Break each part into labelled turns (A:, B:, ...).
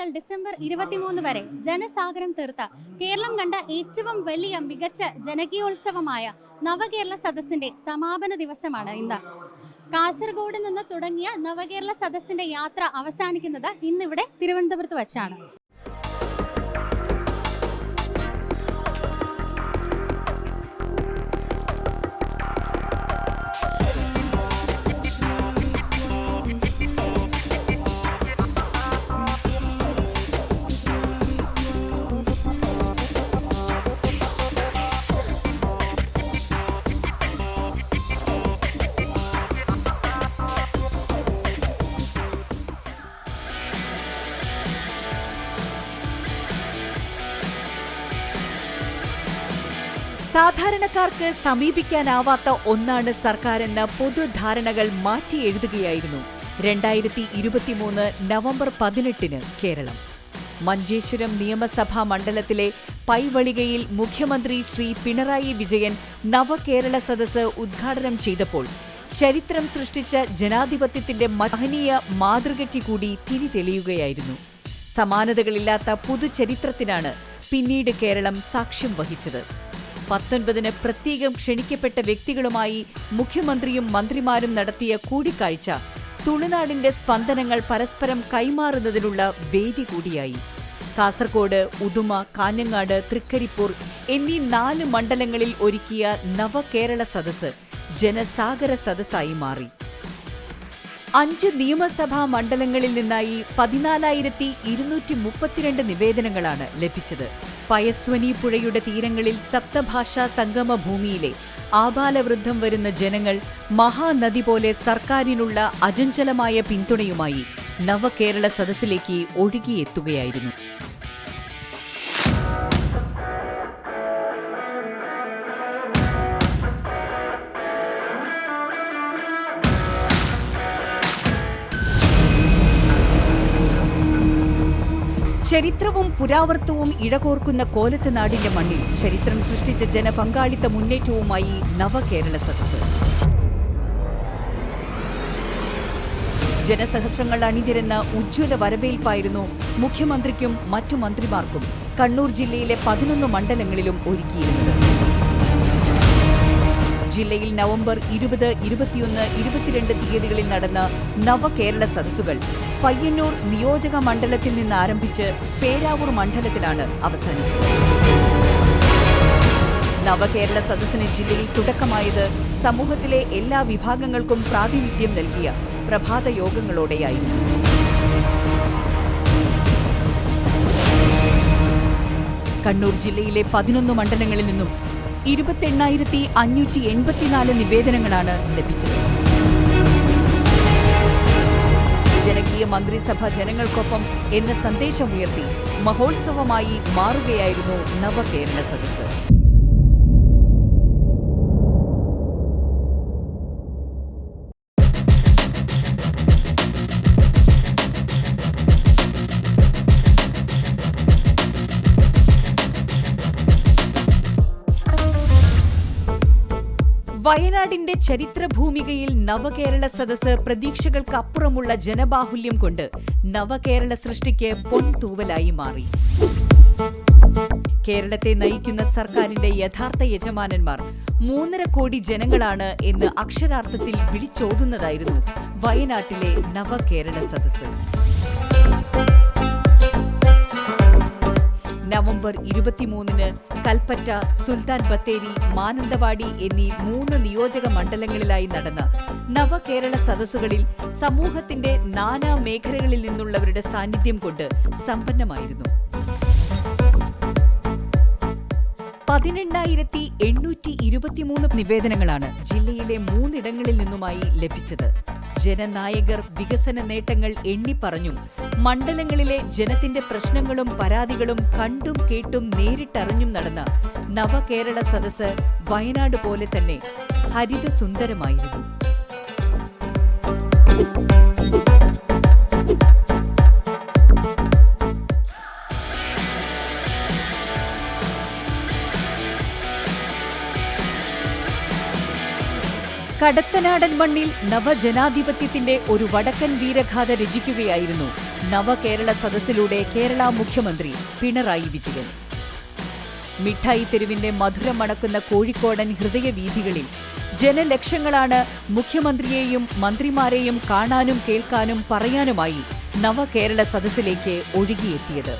A: മുതൽ ഡിസംബർ ഇരുപത്തിമൂന്ന് വരെ ജനസാഗരം തീർത്ത കേരളം കണ്ട ഏറ്റവും വലിയ മികച്ച ജനകീയോത്സവമായ നവകേരള സദസ്സിന്റെ സമാപന ദിവസമാണ് ഇന്ന്. കാസർഗോഡ് നിന്ന് തുടങ്ങിയ നവകേരള സദസ്സിന്റെ യാത്ര അവസാനിക്കുന്നത് ഇന്നിവിടെ തിരുവനന്തപുരത്ത് വച്ചാണ്.
B: സാധാരണക്കാർക്ക് സമീപിക്കാനാവാത്ത ഒന്നാണ് സർക്കാരെന്ന പൊതുധാരണകൾ മാറ്റി എഴുതുകയായിരുന്നു. രണ്ടായിരത്തി ഇരുപത്തിമൂന്ന് നവംബർ പതിനെട്ടിന് കേരളം. മഞ്ചേശ്വരം നിയമസഭാ മണ്ഡലത്തിലെ പൈവളികയിൽ മുഖ്യമന്ത്രി ശ്രീ പിണറായി വിജയൻ നവകേരള സദസ് ഉദ്ഘാടനം ചെയ്തപ്പോൾ ചരിത്രം സൃഷ്ടിച്ച ജനാധിപത്യത്തിന്റെ മഹനീയ മാതൃകയ്ക്ക് കൂടി തിരി തെളിയുകയായിരുന്നു. സമാനതകളില്ലാത്ത പുതുചരിത്രത്തിനാണ് പിന്നീട് കേരളം സാക്ഷ്യം വഹിച്ചത്. പത്തൊൻപതിന് പ്രത്യേകം ക്ഷണിക്കപ്പെട്ട വ്യക്തികളുമായി മുഖ്യമന്ത്രിയും മന്ത്രിമാരും നടത്തിയ കൂടിക്കാഴ്ച. തുളുനാടിന്റെ സ്പന്ദനങ്ങൾ പരസ്പരം കൈമാറുന്നതിനുള്ള വേദി കൂടിയായി. കാസർഗോഡ് ഉദുമ കാഞ്ഞങ്ങാട് തൃക്കരിപ്പൂർ എന്നീ നാല് മണ്ഡലങ്ങളിൽ ഒരുക്കിയ നവകേരള സദസ്സ് ജനസാഗര സദസ്സായി മാറി. അഞ്ച് നിയമസഭാ മണ്ഡലങ്ങളിൽ നിന്നായി പതിനാലായിരത്തി ഇരുന്നൂറ്റി മുപ്പത്തിരണ്ട് നിവേദനങ്ങളാണ് ലഭിച്ചത്. പയസ്വനി പുഴയുടെ തീരങ്ങളിൽ സപ്തഭാഷാ സംഗമ ഭൂമിയിലെ ആബാലവൃദ്ധം വരുന്ന ജനങ്ങൾ മഹാനദി പോലെ സർക്കാരിനുള്ള അജഞ്ചലമായ പിന്തുണയുമായി നവകേരള സദസ്സിലേക്ക് ഒഴുകിയെത്തുകയായിരുന്നു. ചരിത്രവും പുരാവൃത്തവും ഇഴകോർക്കുന്ന കോലത്ത് നാടിന്റെ മണ്ണിൽ ചരിത്രം സൃഷ്ടിച്ച ജനപങ്കാളിത്ത മുന്നേറ്റവുമായി നവകേരള സദസ്സ്. ജനസഹസ്രങ്ങൾ അണിനിരന്ന ഉജ്ജ്വല വരവേൽപ്പായിരുന്നു മുഖ്യമന്ത്രിക്കും മറ്റു മന്ത്രിമാർക്കും കണ്ണൂർ ജില്ലയിലെ പതിനൊന്ന് മണ്ഡലങ്ങളിലും ഒരുക്കിയിരുന്നത്. ജില്ലയിൽ നവംബർ ഇരുപത് ഇരുപത്തിയൊന്ന് ഇരുപത്തിരണ്ട് തീയതികളിൽ നടന്ന നവകേരള സദസ്സുകൾ പയ്യന്നൂർ നിയോജക മണ്ഡലത്തിൽ നിന്ന് ആരംഭിച്ച് പേരാവൂർ മണ്ഡലത്തിലാണ് അവസാനിച്ചത്. നവകേരള സദസ്സിന് ജില്ലയിൽ തുടക്കമായത് സമൂഹത്തിലെ എല്ലാ വിഭാഗങ്ങൾക്കും പ്രാതിനിധ്യം നൽകിയ പ്രഭാത യോഗങ്ങളോടെയായിരുന്നു. കണ്ണൂർ ജില്ലയിലെ പതിനൊന്ന് മണ്ഡലങ്ങളിൽ നിന്നും ഇരുപത്തെണ്ണായിരത്തി അഞ്ഞൂറ്റി എൺപത്തിനാല് നിവേദനങ്ങളാണ് ലഭിച്ചത്. ജനകീയ മന്ത്രിസഭ ജനങ്ങൾക്കൊപ്പം എന്ന സന്ദേശമുയർത്തി മഹോത്സവമായി മാറുകയായിരുന്നു നവകേരള സദസ്സ്. വയനാടിന്റെ ചരിത്രഭൂമികയിൽ നവകേരള സദസ്സ് പ്രതീക്ഷകൾക്കപ്പുറമുള്ള ജനബാഹുല്യം കൊണ്ട് നവകേരള സൃഷ്ടിക്ക് പൊൻതൂവലായി മാറി. കേരളത്തെ നയിക്കുന്ന സർക്കാരിന്റെ യഥാർത്ഥ യജമാനന്മാർ മൂന്നര കോടി ജനങ്ങളാണ് എന്ന് അക്ഷരാർത്ഥത്തിൽ വിളിച്ചോതുന്നതായിരുന്നു വയനാട്ടിലെ നവകേരള സദസ്സ്. നവംബർ ഇരുപത്തിമൂന്നിന് കൽപ്പറ്റ സുൽത്താൻ ബത്തേരി മാനന്തവാടി എന്നീ മൂന്ന് നിയോജക മണ്ഡലങ്ങളിലായി നടന്ന നവകേരള സദസ്സുകളിൽ സമൂഹത്തിന്റെ നാനാ മേഖലകളിൽ നിന്നുള്ളവരുടെ സാന്നിധ്യം കൊണ്ട് സമ്പന്നമായിരുന്നു. പതിനെണ്ണായിരത്തി എണ്ണൂറ്റി ഇരുപത്തിമൂന്ന് നിവേദനങ്ങളാണ് ജില്ലയിലെ മൂന്നിടങ്ങളിൽ നിന്നുമായി ലഭിച്ചത്. ജനനായകർ വികസന നേട്ടങ്ങൾ എണ്ണിപ്പറഞ്ഞും മണ്ഡലങ്ങളിലെ ജനത്തിന്റെ പ്രശ്നങ്ങളും പരാതികളും കണ്ടും കേട്ടും നേരിട്ടറിഞ്ഞും നടന്ന നവകേരള സദസ് വയനാട് പോലെ തന്നെ ഹരിതസുന്ദരമായിരുന്നു. കടത്തനാടൻ മണ്ണിൽ നവജനാധിപത്യത്തിന്റെ ഒരു വടക്കൻ വീരഗാഥ രചിക്കുകയായിരുന്നു നവകേരള സദസ്സിലൂടെ കേരള മുഖ്യമന്ത്രി പിണറായി വിജയൻ. മിഠായി തെരുവിന്റെ മധുരം മണക്കുന്ന കോഴിക്കോടൻ ഹൃദയവീഥികളിൽ ജനലക്ഷങ്ങളാണ് മുഖ്യമന്ത്രിയെയും മന്ത്രിമാരെയും കാണാനും കേൾക്കാനും പറയാനുമായി നവകേരള സദസ്സിലേക്ക് ഒഴുകിയെത്തിയത്.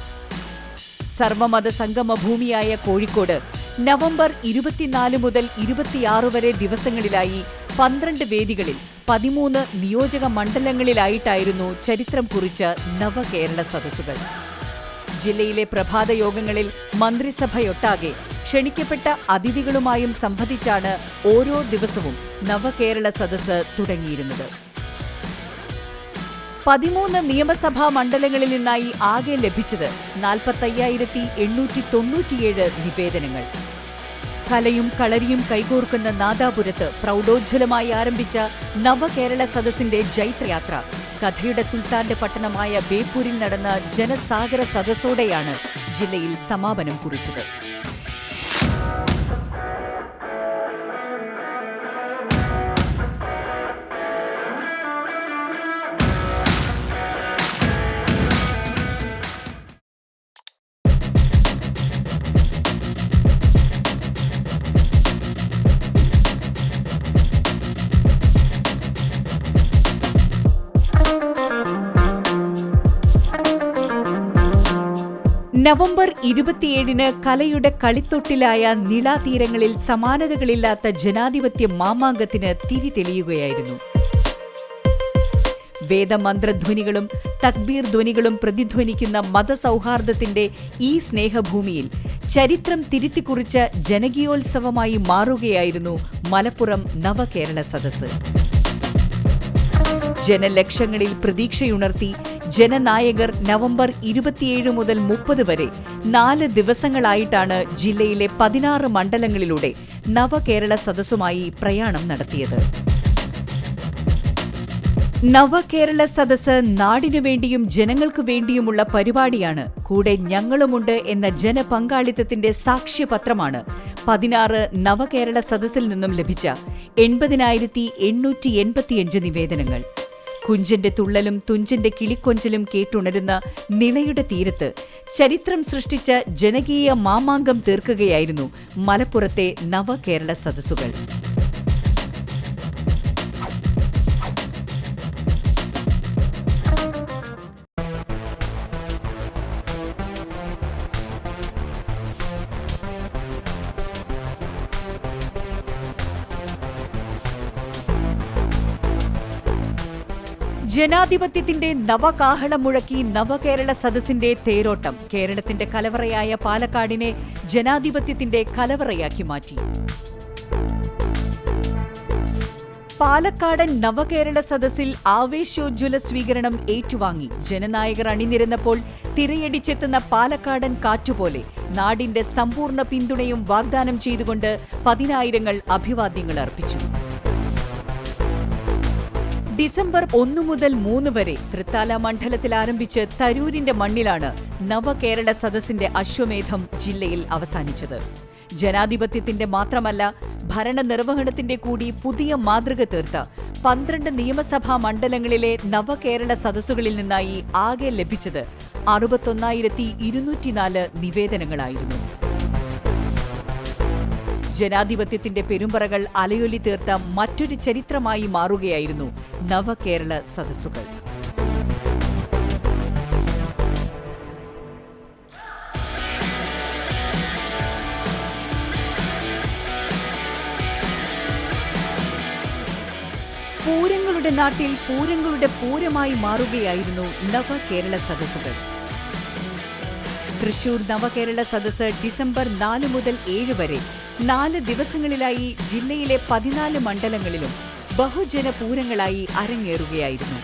B: സർവമത സംഗമ ഭൂമിയായ കോഴിക്കോട് നവംബർ ഇരുപത്തിനാല് മുതൽ ഇരുപത്തിയാറ് വരെ ദിവസങ്ങളിലായി പന്ത്രണ്ട് വേദികളിൽ പതിമൂന്ന് നിയോജക മണ്ഡലങ്ങളിലായിട്ടായിരുന്നു ചരിത്രം കുറിച്ച നവകേരള സദസ്സുകൾ. ജില്ലയിലെ പ്രഭാത യോഗങ്ങളിൽ മന്ത്രിസഭയൊട്ടാകെ ക്ഷണിക്കപ്പെട്ട അതിഥികളുമായും സംവദിച്ചാണ് ഓരോ ദിവസവും നവകേരള സദസ്സ് തുടങ്ങിയിരുന്നത്. പതിമൂന്ന് നിയമസഭാ മണ്ഡലങ്ങളിൽ നിന്നായി ആകെ ലഭിച്ചത് നാൽപ്പത്തയ്യായിരത്തി എണ്ണൂറ്റി തൊണ്ണൂറ്റിയേഴ് നിവേദനങ്ങൾ. കലയും കളരിയും കൈകോർക്കുന്ന നാദാപുരത്ത് പ്രൗഢോജ്വലമായി ആരംഭിച്ച നവകേരള സദസ്സിന്റെ ജൈത്രയാത്ര. കഥയുടെ സുൽത്താന്റെ പട്ടണമായ ബേപ്പൂരിൽ നടന്ന ജനസാഗര സദസ്സോടെയാണ് ജില്ലയിൽ സമാപനം കുറിച്ചത്. നവംബർ ഇരുപത്തിയേഴിന് കലയുടെ കളിത്തൊട്ടിലായ നിളാതീരങ്ങളിൽ സമാനതകളില്ലാത്ത ജനാധിപത്യ മാമാങ്കത്തിന് തിരി തെളിയുകയായിരുന്നു. വേദമന്ത്രധ്വനികളും തക്ബീർ ധ്വനികളും പ്രതിധ്വനിക്കുന്ന മതസൗഹാർദ്ദത്തിന്റെ ഈ സ്നേഹഭൂമിയിൽ ചരിത്രം തിരുത്തിക്കുറിച്ച ജനകീയോത്സവമായി മാറുകയായിരുന്നു മലപ്പുറം നവകേരള സദസ്സ്. ജനലക്ഷങ്ങളിൽ പ്രതീക്ഷയുണർത്തി ജനനായകർ നവംബർ ഇരുപത്തിയേഴ് മുതൽ മുപ്പത് വരെ നാല് ദിവസങ്ങളായിട്ടാണ് ജില്ലയിലെ പതിനാറ് മണ്ഡലങ്ങളിലൂടെ നവകേരള സദസ്സുമായി പ്രയാണം നടത്തിയത്. നവകേരള സദസ് നാടിനു വേണ്ടിയും ജനങ്ങൾക്കു വേണ്ടിയുമുള്ള പരിപാടിയാണ് കൂടെ ഞങ്ങളുമുണ്ട് എന്ന ജനപങ്കാളിത്തത്തിന്റെ സാക്ഷ്യപത്രമാണ് പതിനാറ് നവകേരള സദസ്സിൽ നിന്നും ലഭിച്ച എൺപതിനായിരത്തി എണ്ണൂറ്റി എൺപത്തിയഞ്ച് നിവേദനങ്ങൾ. കുഞ്ചന്റെ തുള്ളലും തുഞ്ചിന്റെ കിളിക്കൊഞ്ചലും കേട്ടുണരുന്ന നിളയുടെ തീരത്ത് ചരിത്രം സൃഷ്ടിച്ച ജനകീയ മാമാങ്കം തീർക്കുകയായിരുന്നു മലപ്പുറത്തെ നവകേരള സദസ്സുകൾ. ജനാധിപത്യത്തിന്റെ നവകാഹളം മുഴക്കി നവകേരള സദസ്സിന്റെ തേരോട്ടം. കേരളത്തിന്റെ കലവറയായ പാലക്കാടിനെ ജനാധിപത്യത്തിന്റെ കലവറയാക്കി മാറ്റി. പാലക്കാടൻ നവകേരള സദസ്സിൽ ആവേശോജ്വല സ്വീകരണം ഏറ്റുവാങ്ങി. ജനനായകർ അണിനിരന്നപ്പോൾ തിരയടിച്ചെത്തുന്ന പാലക്കാടൻ കാറ്റുപോലെ നാടിന്റെ സമ്പൂർണ പിന്തുണയും വാഗ്ദാനം ചെയ്തുകൊണ്ട് പതിനായിരങ്ങൾ അഭിവാദ്യങ്ങൾ അർപ്പിച്ചു. ഡിസംബർ ഒന്നു മുതൽ മൂന്ന് വരെ തൃത്താല മണ്ഡലത്തിൽ ആരംഭിച്ച് തരൂരിന്റെ മണ്ണിലാണ് നവകേരള സദസ്സിന്റെ അശ്വമേധം ജില്ലയിൽ അവസാനിച്ചത്. ജനാധിപത്യത്തിന്റെ മാത്രമല്ല ഭരണനിർവഹണത്തിന്റെ കൂടി പുതിയ മാതൃക തീർത്ത് പന്ത്രണ്ട് നിയമസഭാ മണ്ഡലങ്ങളിലെ നവകേരള സദസ്സുകളിൽ നിന്നായി ആകെ ലഭിച്ചത് അറുപത്തൊന്നായിരത്തി ഇരുന്നൂറ്റിനാല് നിവേദനങ്ങളായിരുന്നു. ജനാധിപത്യത്തിന്റെ പെരുമ്പറകൾ അലയൊലി തീർത്ത മറ്റൊരു ചരിത്രമായി മാറുകയായിരുന്നു നവകേരള സദസ്സുകൾ. പൂരങ്ങളുടെ നാട്ടിൽ പൂരങ്ങളുടെ പൂരമായി മാറുകയായിരുന്നു നവകേരള സദസ്സുകൾ. തൃശൂർ നവകേരള സദസ്സ് ഡിസംബർ നാല് മുതൽ ഏഴ് വരെ നാല് ദിവസങ്ങളിലായി ജില്ലയിലെ പതിനാല് മണ്ഡലങ്ങളിലും ബഹുജന പൂരങ്ങളായി അരങ്ങേറുകയായിരുന്നു.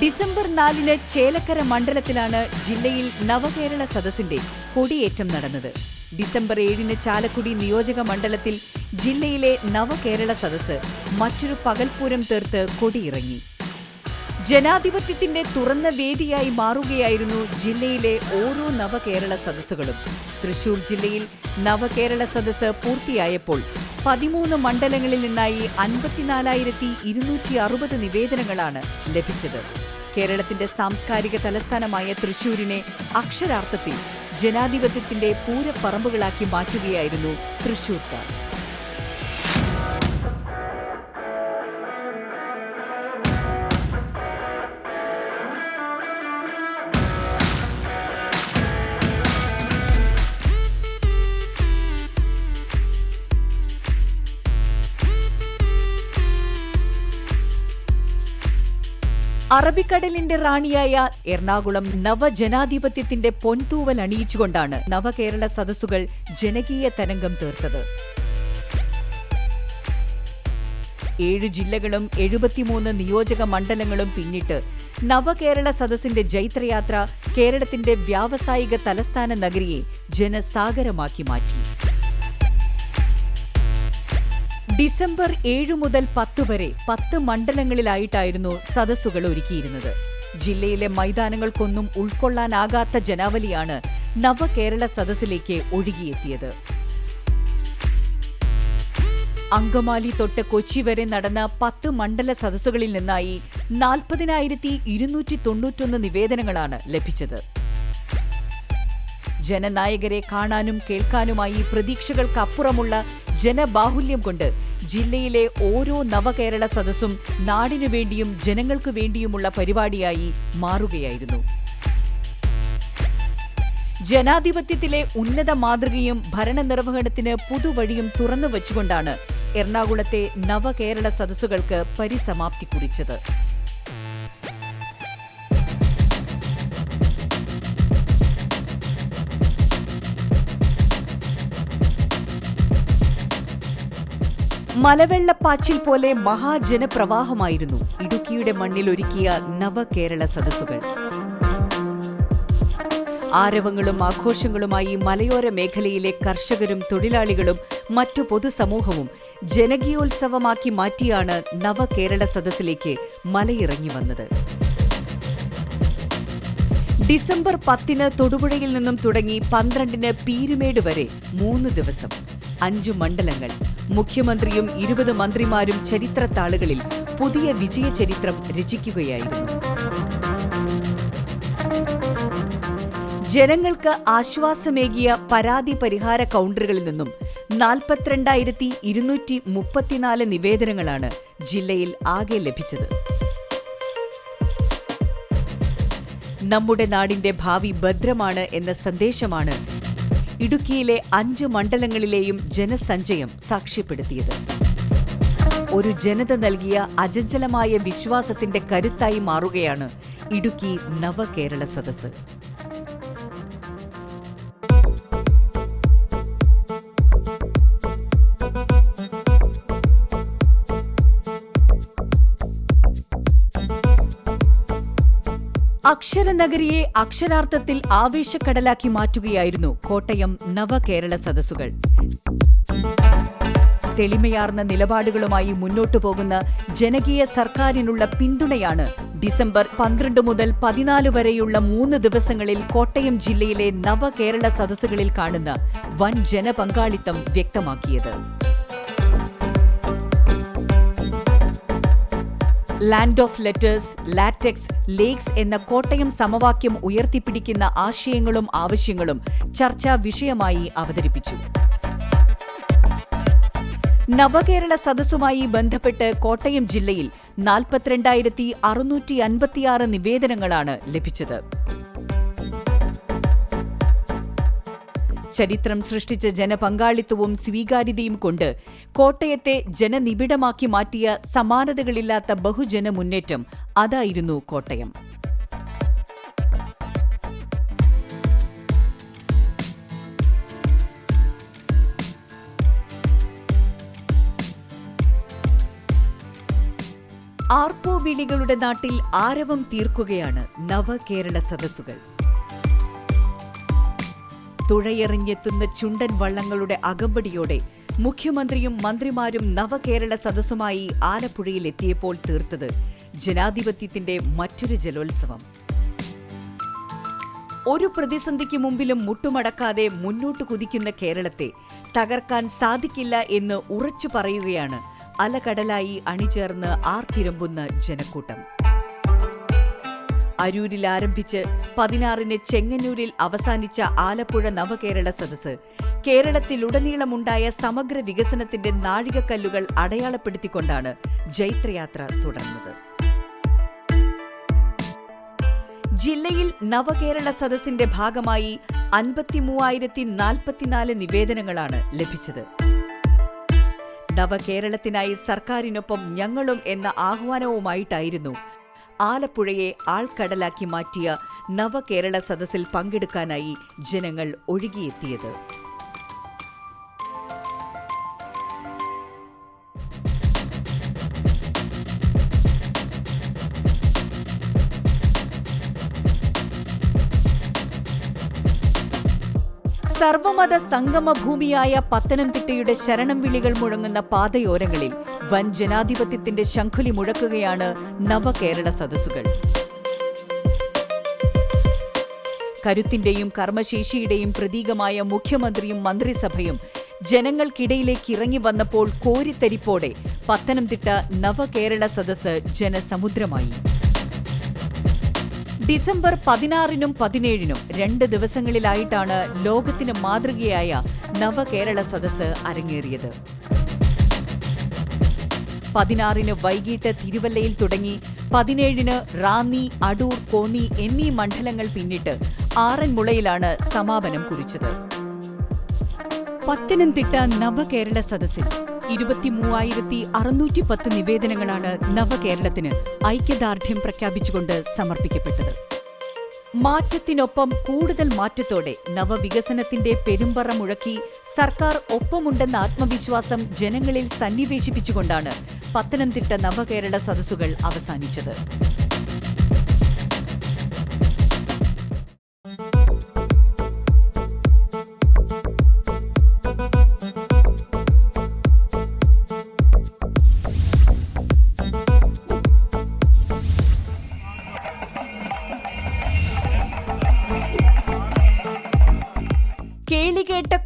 B: ഡിസംബർ നാലിന് ചേലക്കര മണ്ഡലത്തിലാണ് ജില്ലയിൽ നവകേരള സദസ്സിന്റെ കൊടിയേറ്റം നടന്നത്. ഡിസംബർ ഏഴിന് ചാലക്കുടി നിയോജക മണ്ഡലത്തിൽ ജില്ലയിലെ നവകേരള സദസ്സ് മറ്റൊരു പകൽപൂരം തീർത്ത് കൊടിയിറങ്ങി. ജനാധിപത്യത്തിന്റെ തുറന്ന വേദിയായി മാറുകയായിരുന്നു ജില്ലയിലെ ഓരോ നവകേരള സദസ്സുകളും. തൃശൂർ ജില്ലയിൽ നവകേരള സദസ്സ് പൂർത്തിയായപ്പോൾ പതിമൂന്ന് മണ്ഡലങ്ങളിൽ നിന്നായി അൻപത്തിനാലായിരത്തി ഇരുന്നൂറ്റി അറുപത് നിവേദനങ്ങളാണ് ലഭിച്ചത്. കേരളത്തിന്റെ സാംസ്കാരിക തലസ്ഥാനമായ തൃശൂരിനെ അക്ഷരാർത്ഥത്തിൽ ജനാധിപത്യത്തിന്റെ പൂരപ്പറമ്പുകളാക്കി മാറ്റുകയായിരുന്നു തൃശൂർക്കാർ. അറബിക്കടലിന്റെ റാണിയായ എറണാകുളം നവജനാധിപത്യത്തിന്റെ പൊൻതൂവൽ അണിയിച്ചുകൊണ്ടാണ് നവകേരള സദസ്സുകൾ ജനകീയ തരംഗം തീർത്തത്. ഏഴ് ജില്ലകളും എഴുപത്തിമൂന്ന് നിയോജക മണ്ഡലങ്ങളും പിന്നിട്ട് നവകേരള സദസ്സിന്റെ ജൈത്രയാത്ര കേരളത്തിന്റെ വ്യാവസായിക തലസ്ഥാന നഗരിയെ ജനസാഗരമാക്കി മാറ്റി. ഡിസംബർ ഏഴു മുതൽ പത്ത് വരെ പത്ത് മണ്ഡലങ്ങളിലായിട്ടായിരുന്നു സദസ്സുകൾ ഒരുക്കിയിരുന്നത്. ജില്ലയിലെ മൈതാനങ്ങൾക്കൊന്നും ഉൾക്കൊള്ളാനാകാത്ത ജനാവലിയാണ് നവകേരള സദസ്സിലേക്ക് ഒഴുകിയെത്തിയത്. അങ്കമാലി തൊട്ട് കൊച്ചി വരെ നടന്ന പത്ത് മണ്ഡല സദസ്സുകളിൽ നിന്നായി നാൽപ്പതിനായിരത്തി ഇരുന്നൂറ്റി തൊണ്ണൂറ്റൊന്ന് നിവേദനങ്ങളാണ് ലഭിച്ചത്. ജനനായകരെ കാണാനും കേൾക്കാനുമായി പ്രതീക്ഷകൾക്കപ്പുറമുള്ള ജനബാഹുല്യം കൊണ്ട് ജില്ലയിലെ ഓരോ നവകേരള സദസ്സും നാടിനു വേണ്ടിയും ജനങ്ങൾക്കു വേണ്ടിയുമുള്ള പരിപാടിയായി മാറുകയായിരുന്നു. ജനാധിപത്യത്തിലെ ഉന്നത മാതൃകയും ഭരണനിർവഹണത്തിന് പുതുവഴിയും തുറന്നു വച്ചുകൊണ്ടാണ് എറണാകുളത്തെ നവകേരള സദസ്സുകൾക്ക് പരിസമാപ്തി കുറിച്ചത്. മലവെള്ളപ്പാച്ചിൽ പോലെ മഹാജനപ്രവാഹമായിരുന്നു. ഇടുക്കിയുടെ മണ്ണിൽ ഒരുക്കിയ നവകേരള സദസ്സുകൾ. ആരവങ്ങളും ആഘോഷങ്ങളുമായി മലയോര മേഖലയിലെ കർഷകരും തൊഴിലാളികളും മറ്റു പൊതുസമൂഹവും ജനകീയോത്സവമാക്കി മാറ്റിയാണ് നവകേരള സദസ്സിലേക്ക് മലയിറങ്ങി വന്നത്. ഡിസംബർ പത്തിന് തൊടുപുഴയിൽ നിന്നും തുടങ്ങി പന്ത്രണ്ടിന് പീരുമേട് വരെ മൂന്ന് ദിവസം. അഞ്ചു മണ്ഡലങ്ങൾ. മുഖ്യമന്ത്രിയും ഇരുപത് മന്ത്രിമാരും ചരിത്രത്താളുകളിൽ പുതിയ വിജയ ചരിത്രം രചിക്കുകയായിരുന്നു. ജനങ്ങൾക്ക് ആശ്വാസമേകിയ പരാതി പരിഹാര കൗണ്ടറുകളിൽ നിന്നും നാൽപ്പത്തിരണ്ടായിരത്തി ഇരുന്നൂറ്റി മുപ്പത്തിനാല് നിവേദനങ്ങളാണ് ജില്ലയിൽ ആകെ ലഭിച്ചത്. നമ്മുടെ നാടിന്റെ ഭാവി ഭദ്രമാണ് എന്ന സന്ദേശമാണ് ഇടുക്കിയിലെ അഞ്ച് മണ്ഡലങ്ങളിലെയും ജനസഞ്ചയം സാക്ഷ്യപ്പെടുത്തിയത്. ഒരു ജനത നൽകിയ അജഞ്ചലമായ വിശ്വാസത്തിന്റെ കരുത്തായി മാറുകയാണ് ഇടുക്കി നവകേരള സദസ്സ്. അക്ഷരനഗരിയെ അക്ഷരാർത്ഥത്തിൽ ആവേശക്കടലാക്കി മാറ്റുകയായിരുന്നു കോട്ടയം നവകേരള സദസ്സുകൾ. തെളിമയാർന്ന നിലപാടുകളുമായി മുന്നോട്ടു പോകുന്ന ജനകീയ സർക്കാരിനുള്ള പിന്തുണയാണ് ഡിസംബർ പന്ത്രണ്ട് മുതൽ പതിനാല് വരെയുള്ള മൂന്ന് ദിവസങ്ങളിൽ കോട്ടയം ജില്ലയിലെ നവകേരള സദസ്സുകളിൽ കാണുന്ന വൻ ജനപങ്കാളിത്തം വ്യക്തമാക്കിയത്. Land of letters latex lakes എന്ന കോട്ടയം സമവാക്യം ഉയർത്തിപ്പിടിക്കുന്ന ആശയങ്ങളും ആവശ്യങ്ങളും ചർച്ചാ വിഷയമായി അവതരിപ്പിച്ചു. നവകേരള സദസ്സുമായി ബന്ധപ്പെട്ട് കോട്ടയം ജില്ലയിൽ നാൽപ്പത്തിരണ്ടായിരത്തി അറുന്നൂറ്റി അൻപത്തിയാറ് നിവേദനങ്ങളാണ് ലഭിച്ചത്. ചരിത്രം സൃഷ്ടിച്ച ജനപങ്കാളിത്തവും സ്വീകാര്യതയും കൊണ്ട് കോട്ടയത്തെ ജനനിബിഡമാക്കി മാറ്റിയ സമാനതകളില്ലാത്ത ബഹുജന മുന്നേറ്റം അതായിരുന്നു കോട്ടയം. ആർപ്പോ വിളികളുടെ നാട്ടിൽ ആരവം തീർക്കുകയാണ് നവകേരള സദസ്സുകൾ. തുഴയെറിഞ്ഞെത്തുന്ന ചുണ്ടൻ വള്ളങ്ങളുടെ അകമ്പടിയോടെ മുഖ്യമന്ത്രിയും മന്ത്രിമാരും നവകേരള സദസ്സുമായി ആലപ്പുഴയിൽ എത്തിയപ്പോൾ തീർത്തത് ജനാധിപത്യത്തിന്റെ മറ്റൊരു ജലോത്സവം. ഒരു പ്രതിസന്ധിക്ക് മുമ്പിലും മുട്ടുമടക്കാതെ മുന്നോട്ട് കുതിക്കുന്ന കേരളത്തെ തകർക്കാൻ സാധിക്കില്ല എന്ന് ഉറച്ചു പറയുകയാണ് അലകടലായി അണിചേർന്ന് ആർത്തിരമ്പുന്ന ജനക്കൂട്ടം. അരൂരിൽ ആരംഭിച്ച് പതിനാറിന് ചെങ്ങന്നൂരിൽ അവസാനിച്ച ആലപ്പുഴ നവകേരള സദസ്സ്. കേരളത്തിലുടനീളമുണ്ടായ സമഗ്ര വികസനത്തിന്റെ നാഴികക്കല്ലുകൾ അടയാളപ്പെടുത്തിക്കൊണ്ടാണ് ജൈത്രയാത്ര തുടർന്നത്. ജില്ലയിൽ നവകേരള സദസ്സിന്റെ ഭാഗമായി അൻപത്തിമൂവായിരത്തി നാൽപ്പത്തിനാല് നിവേദനങ്ങളാണ് ലഭിച്ചത്. നവകേരളത്തിനായി സർക്കാരിനൊപ്പം ഞങ്ങളും എന്ന ആഹ്വാനവുമായിട്ടായിരുന്നു ആലപ്പുഴയെ ആൾക്കടലാക്കി മാറ്റിയ നവകേരള സദസ്സിൽ പങ്കെടുക്കാനായി ജനങ്ങൾ ഒഴുകിയെത്തിയത്. സർവമത സംഗമഭൂമിയായ പത്തനംതിട്ടയുടെ ശരണം വിളികൾ മുഴങ്ങുന്ന പാതയോരങ്ങളിൽ വൻ ജനാധിപത്യത്തിന്റെ ശംഖുലി മുഴക്കുകയാണ് നവകേരള സദസ്സുകൾ. കരുത്തിന്റെയും കർമ്മശേഷിയുടെയും പ്രതീകമായ മുഖ്യമന്ത്രിയും മന്ത്രിസഭയും ജനങ്ങൾക്കിടയിലേക്ക് ഇറങ്ങി വന്നപ്പോൾ കോരിത്തരിപ്പോടെ പത്തനംതിട്ട നവകേരള സദസ് ജനസമുദ്രമായി. ഡിസംബർ പതിനാറിനും പതിനേഴിനും രണ്ട് ദിവസങ്ങളിലായിട്ടാണ് ലോകത്തിന് മാതൃകയായ നവകേരള സദസ് അരങ്ങേറിയത്. പതിനാറിന് വൈകിട്ട് തിരുവല്ലയിൽ തുടങ്ങി പതിനേഴിന് റാന്നി അടൂർ കോന്നി എന്നീ മണ്ഡലങ്ങൾ പിന്നിട്ട് ആറന്മുളയിലാണ് സമാപനം കുറിച്ചത്. പത്തനംതിട്ട നവകേരള സദസ്സിൽ ഇരുപത്തിമൂവായിരത്തി അറുന്നൂറ്റി പത്ത് നിവേദനങ്ങളാണ് നവകേരളത്തിന് ഐക്യദാർഢ്യം പ്രഖ്യാപിച്ചുകൊണ്ട് സമർപ്പിക്കപ്പെട്ടത്. മാറ്റത്തിനൊപ്പം കൂടുതൽ മാറ്റത്തോടെ നവവികസനത്തിന്റെ പെരുമ്പറ മുഴക്കി സർക്കാർ ഒപ്പമുണ്ടെന്ന ആത്മവിശ്വാസം ജനങ്ങളിൽ സന്നിവേശിപ്പിച്ചുകൊണ്ടാണ് പത്തനംതിട്ട നവകേരള സദസ്സുകൾ അവസാനിച്ചത്.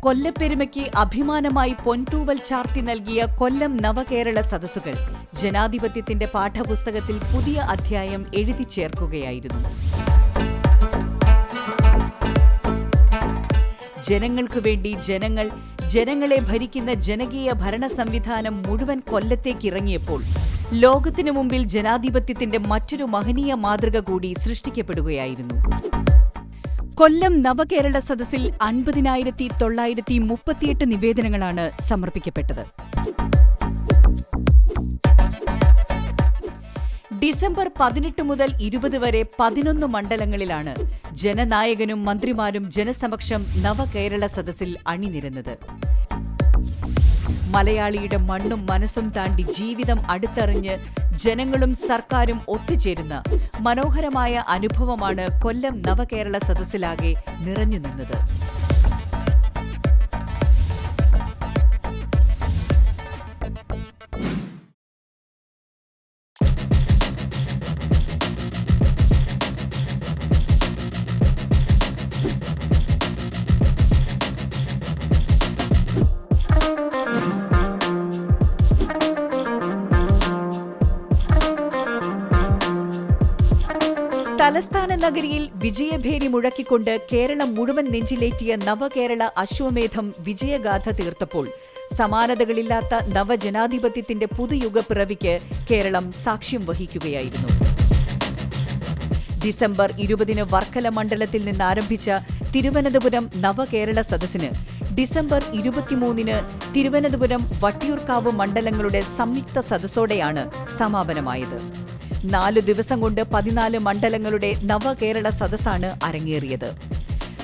B: കൊല്ലപ്പെരുമയ്ക്ക് അഭിമാനമായി പൊൻതൂവൽ ചാർത്തി നൽകിയ കൊല്ലം നവകേരള സദസ്സുകൾ ജനാധിപത്യത്തിന്റെ പാഠപുസ്തകത്തിൽ പുതിയ അധ്യായം എഴുതി ചേർക്കുകയായിരുന്നു. ജനങ്ങൾക്കു വേണ്ടി ജനങ്ങൾ ജനങ്ങളെ ഭരിക്കുന്ന ജനകീയ ഭരണ സംവിധാനം മുഴുവൻ കൊല്ലത്തേക്ക് ഇറങ്ങിയപ്പോൾ ലോകത്തിനു മുമ്പിൽ ജനാധിപത്യത്തിന്റെ മറ്റൊരു മഹനീയ മാതൃക കൂടി സൃഷ്ടിക്കപ്പെടുകയായിരുന്നു. കൊല്ലം നവകേരള സദസ്സിൽ അൻപതിനായിരത്തി തൊള്ളായിരത്തി മുപ്പത്തിയെട്ട് നിവേദനങ്ങളാണ് സമർപ്പിക്കപ്പെട്ടത്. ഡിസംബർ പതിനെട്ട് മുതൽ ഇരുപത് വരെ പതിനൊന്ന് മണ്ഡലങ്ങളിലാണ് ജനനായകനും മന്ത്രിമാരും ജനസമക്ഷം നവകേരള സദസ്സിൽ അണിനിരന്നത്. മലയാളിയുടെ മണ്ണും മനസ്സും താണ്ടി ജീവിതം അടുത്തറിഞ്ഞ് ജനങ്ങളും സർക്കാരും ഒത്തുചേരുന്ന മനോഹരമായ അനുഭവമാണ് കൊല്ലം നവകേരള സദസ്സിലാകെ നിറഞ്ഞു നിന്നത്. നഗരിയിൽ വിജയഭേരി മുഴക്കിക്കൊണ്ട് കേരളം മുഴുവൻ നെഞ്ചിലേറ്റിയ നവകേരള അശ്വമേധം വിജയഗാഥ തീർത്തപ്പോൾ സമാനതകളില്ലാത്ത നവജനാധിപത്യത്തിന്റെ പുതുയുഗ പിറവിക്ക് കേരളം സാക്ഷ്യം വഹിക്കുകയായിരുന്നു. ഡിസംബർ ഇരുപതിന് വർക്കല മണ്ഡലത്തിൽ നിന്ന് ആരംഭിച്ച തിരുവനന്തപുരം നവകേരള സദസ്സിന് ഡിസംബർ ഇരുപത്തിമൂന്നിന് തിരുവനന്തപുരം വട്ടിയൂർക്കാവ് മണ്ഡലങ്ങളുടെ സംയുക്ത സദസ്സോടെയാണ് സമാപനമായത്. നാലു ദിവസം കൊണ്ട് പതിനാല് മണ്ഡലങ്ങളുടെ നവകേരള സദസ്സാണ് അരങ്ങേറിയത്.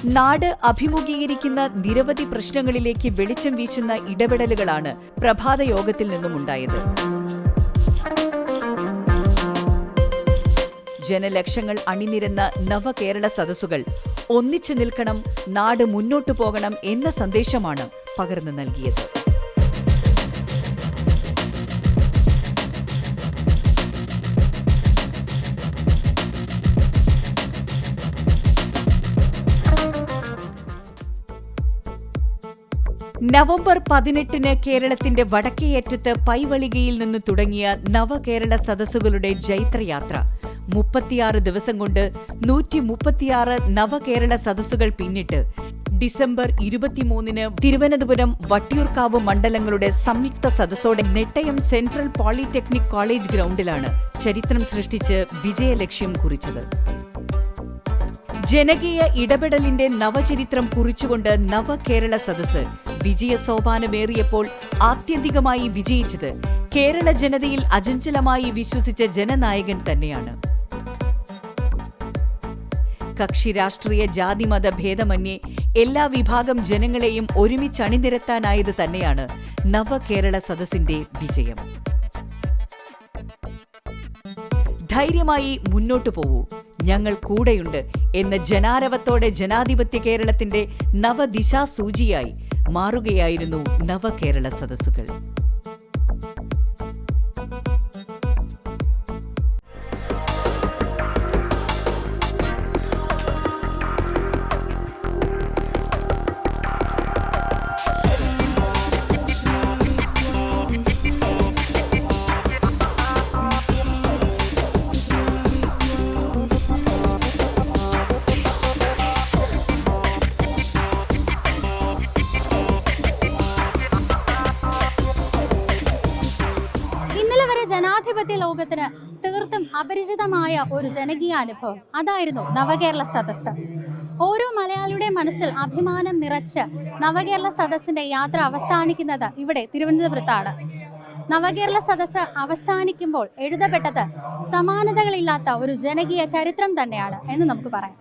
B: നാട് അഭിമുഖീകരിക്കുന്ന നിരവധി പ്രശ്നങ്ങളിലേക്ക് വെളിച്ചം വീശുന്ന ഇടപെടലുകളാണ് പ്രഭാത യോഗത്തിൽ നിന്നുമുണ്ടായത്. ജനലക്ഷങ്ങൾ അണിനിരന്ന നവകേരള സദസ്സുകൾ ഒന്നിച്ചു നിൽക്കണം നാട് മുന്നോട്ടു പോകണം എന്ന സന്ദേശമാണ് പകർന്നു നൽകിയത്. നവംബർ പതിനെട്ടിന് കേരളത്തിന്റെ വടക്കേയറ്റത്ത് പൈവളികയിൽ നിന്ന് തുടങ്ങിയ നവകേരള സദസ്സുകളുടെ ജൈത്രയാത്ര. മുപ്പത്തിയാറ് ദിവസം കൊണ്ട് നൂറ്റി മുപ്പത്തിയാറ് നവകേരള സദസ്സുകൾ പിന്നിട്ട് ഡിസംബർ ഇരുപത്തിമൂന്നിന് തിരുവനന്തപുരം വട്ടിയൂർക്കാവ് മണ്ഡലങ്ങളുടെ സംയുക്ത സദസ്സോടെ നെട്ടയം സെൻട്രൽ പോളിടെക്നിക് കോളേജ് ഗ്രൗണ്ടിലാണ് ചരിത്രം സൃഷ്ടിച്ച് വിജയലക്ഷ്യം കുറിച്ചത്. ജനകീയ ഇടപെടലിന്റെ നവചരിത്രം കുറിച്ചുകൊണ്ട് നവകേരള സദസ് വിജയ സോപാനമേറിയപ്പോൾ ആത്യന്തികമായി വിജയിച്ചത് കേരള ജനതയിൽ അചഞ്ചലമായി വിശ്വസിച്ച ജനനായകൻ തന്നെയാണ്. കക്ഷി രാഷ്ട്രീയ ജാതിമത ഭേദമന്യേ എല്ലാ വിഭാഗം ജനങ്ങളെയും ഒരുമിച്ചണിനിരത്താനായത് തന്നെയാണ് നവകേരള സദസ്സിന്റെ വിജയം. ധൈര്യമായി മുന്നോട്ടു പോവൂ. ഞങ്ങൾ കൂടെയുണ്ട് എന്ന ജനാരവത്തോടെ ജനാധിപത്യ കേരളത്തിന്റെ നവദിശാസൂചിയായി മാറുകയായിരുന്നു നവകേരള സദസ്സുകൾ.
A: അപരിചിതമായ ഒരു ജനകീയ അനുഭവം. അതായിരുന്നു നവകേരള സദസ്സ്. ഓരോ മലയാളിയുടെ മനസ്സിൽ അഭിമാനം നിറച്ച് നവകേരള സദസ്സിന്റെ യാത്ര അവസാനിക്കുന്നത് ഇവിടെ തിരുവനന്തപുരത്താണ്. നവകേരള സദസ്സ് അവസാനിക്കുമ്പോൾ എഴുതപ്പെട്ടത് സമാനതകളില്ലാത്ത ഒരു ജനകീയ ചരിത്രം തന്നെയാണ് എന്ന് നമുക്ക് പറയാം.